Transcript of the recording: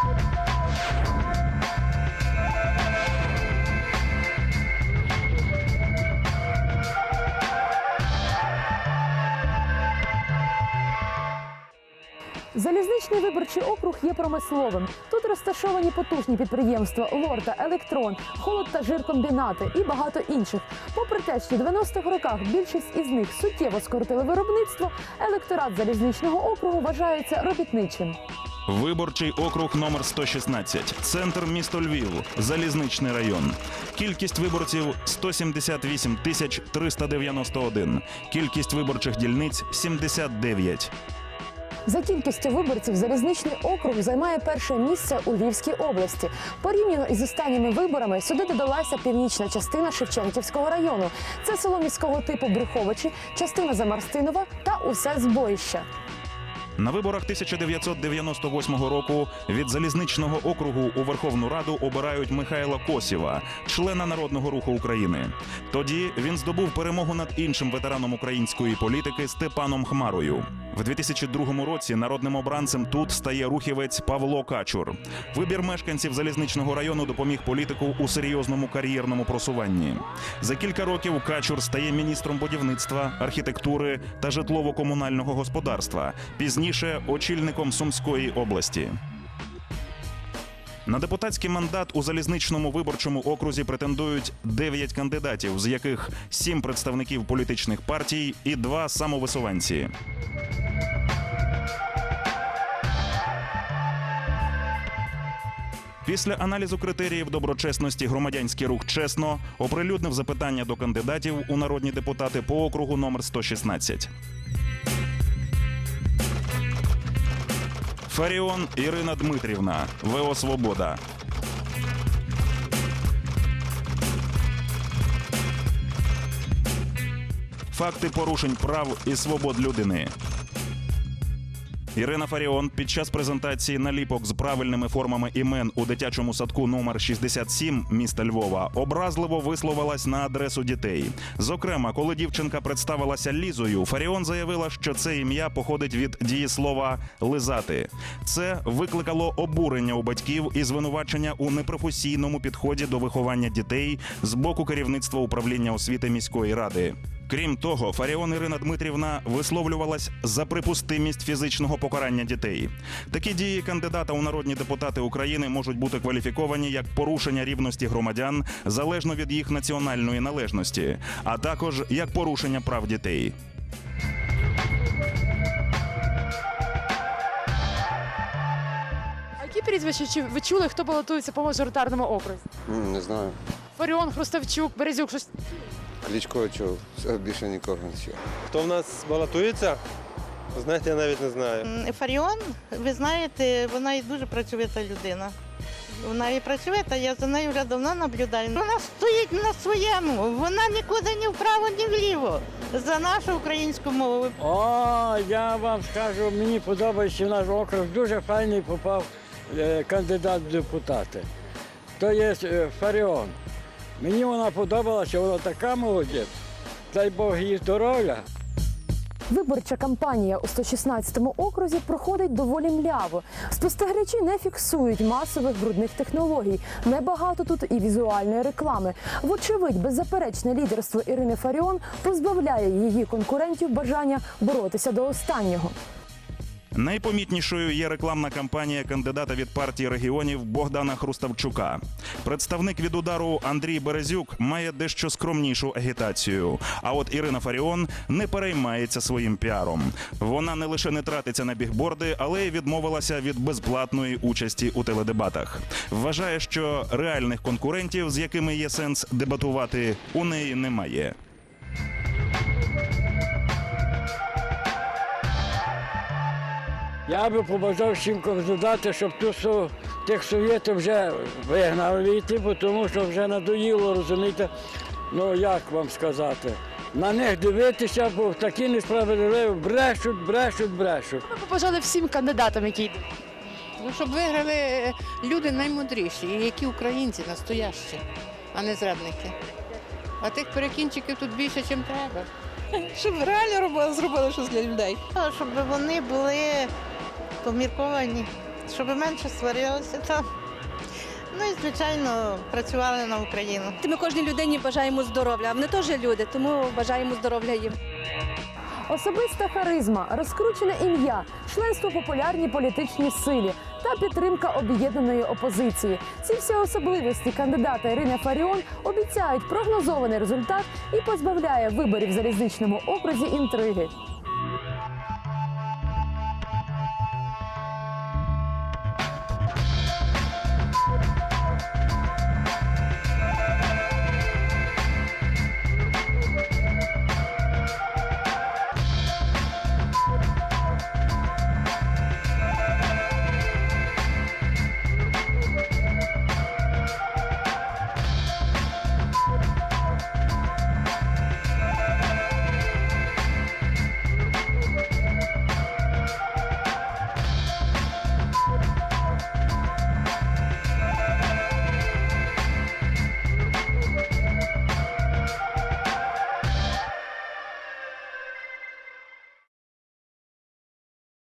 Peace. Залізничний виборчий округ є промисловим. Тут розташовані потужні підприємства Лорта, Електрон, холод та жиркомбінати і багато інших. Попри те, що в 90-х роках більшість із них суттєво скоротили виробництво, електорат залізничного округу вважається робітничим. Виборчий округ номер 116. Центр місто Львів. Залізничний район. Кількість виборців 178 тисяч 391. Кількість виборчих дільниць 79. За кількістю виборців залізничний округ займає перше місце у Львівській області. Порівняно із останніми виборами сюди додалася північна частина Шевченківського району. Це село міського типу Брюховичі, частина Замарстинова та усе збоїще. На виборах 1998 року від залізничного округу у Верховну Раду обирають Михайла Косєва, члена Народного руху України. Тоді він здобув перемогу над іншим ветераном української політики Степаном Хмарою. В 2002 році народним обранцем тут стає рухівець Павло Качур. Вибір мешканців залізничного району допоміг політику у серйозному кар'єрному просуванні. За кілька років Качур стає міністром будівництва, архітектури та житлово-комунального господарства. Пізніше очільником Сумської області. На депутатський мандат у залізничному виборчому окрузі претендують 9 кандидатів, з яких 7 представників політичних партій і 2 самовисуванці. Після аналізу критеріїв доброчесності громадянський рух чесно оприлюднив запитання до кандидатів у народні депутати по округу номер 116. Фаріон Ірина Дмитрівна, ВО Свобода. Факти порушень прав і свобод людини. Ірина Фаріон під час презентації наліпок з правильними формами імен у дитячому садку номер 67 міста Львова образливо висловилась на адресу дітей. Зокрема, коли дівчинка представилася Лізою, Фаріон заявила, що це ім'я походить від дієслова лизати. Це викликало обурення у батьків і звинувачення у непрофесійному підході до виховання дітей з боку керівництва управління освіти міської ради. Крім того, Фаріон Ірина Дмитрівна висловлювалась за припустимість фізичного покарання дітей. Такі дії кандидата у народні депутати України можуть бути кваліфіковані як порушення рівності громадян залежно від їх національної належності, а також як порушення прав дітей. А які прізвища чи ви чули, хто балотується по мажоритарному окрузі? Не знаю. Фаріон, Хруставчук, Березюк, щось. Кличко чув, все, більше нікого не чув. Хто в нас балотується? Знаєте, я навіть не знаю. Фаріон, ви знаєте, вона і дуже працьовита людина. Вона і працьовита, я за нею вже давно наблюдаю. Вона стоїть на своєму, вона нікуди ні вправо, ні вліво. За нашу українську мову. О, я вам скажу, мені подобається в наш округ. Дуже файний попав е, кандидат в депутати. То є е, Фаріон. Мені вона подобалася, вона така молодець. Дай Бог їй здоров'я. Виборча кампанія у 116-му окрузі проходить доволі мляво. Спостерігачі не фіксують масових брудних технологій. Небагато тут і візуальної реклами. Вочевидь, беззаперечне лідерство Ірини Фаріон позбавляє її конкурентів бажання боротися до останнього. Найпомітнішою є рекламна кампанія кандидата від партії регіонів Богдана Хруставчука. Представник від удару Андрій Березюк має дещо скромнішу агітацію. А от Ірина Фаріон не переймається своїм піаром. Вона не лише не тратиться на бігборди, але й відмовилася від безплатної участі у теледебатах. Вважає, що реальних конкурентів, з якими є сенс дебатувати, у неї немає. Я би побажав всім кандидатам, щоб ту тих совєтів вже вигнали війти, бо тому що вже надоїло, розумієте. Ну як вам сказати? На них дивитися, бо такі несправедливі брешуть, брешуть, брешуть. Ми побажали всім кандидатам, які йдуть. Ну, щоб виграли е, люди наймудріші, і які українці настоящі, а не зрадники. А тих перекінчиків тут більше, ніж треба. Щоб реально робили, зробили щось для людей. Щоб вони були помірковані щоб менше сварилися там. Ну і, звичайно, працювали на Україну. Ми кожній людині бажаємо здоров'я. Вони теж люди, тому бажаємо здоров'я їм. Особиста харизма, розкручене ім'я, членство в популярній політичній силі та підтримка об'єднаної опозиції. Ці всі особливості кандидата Ірини Фаріон обіцяють прогнозований результат і позбавляє виборів в залізничному окрузі інтриги.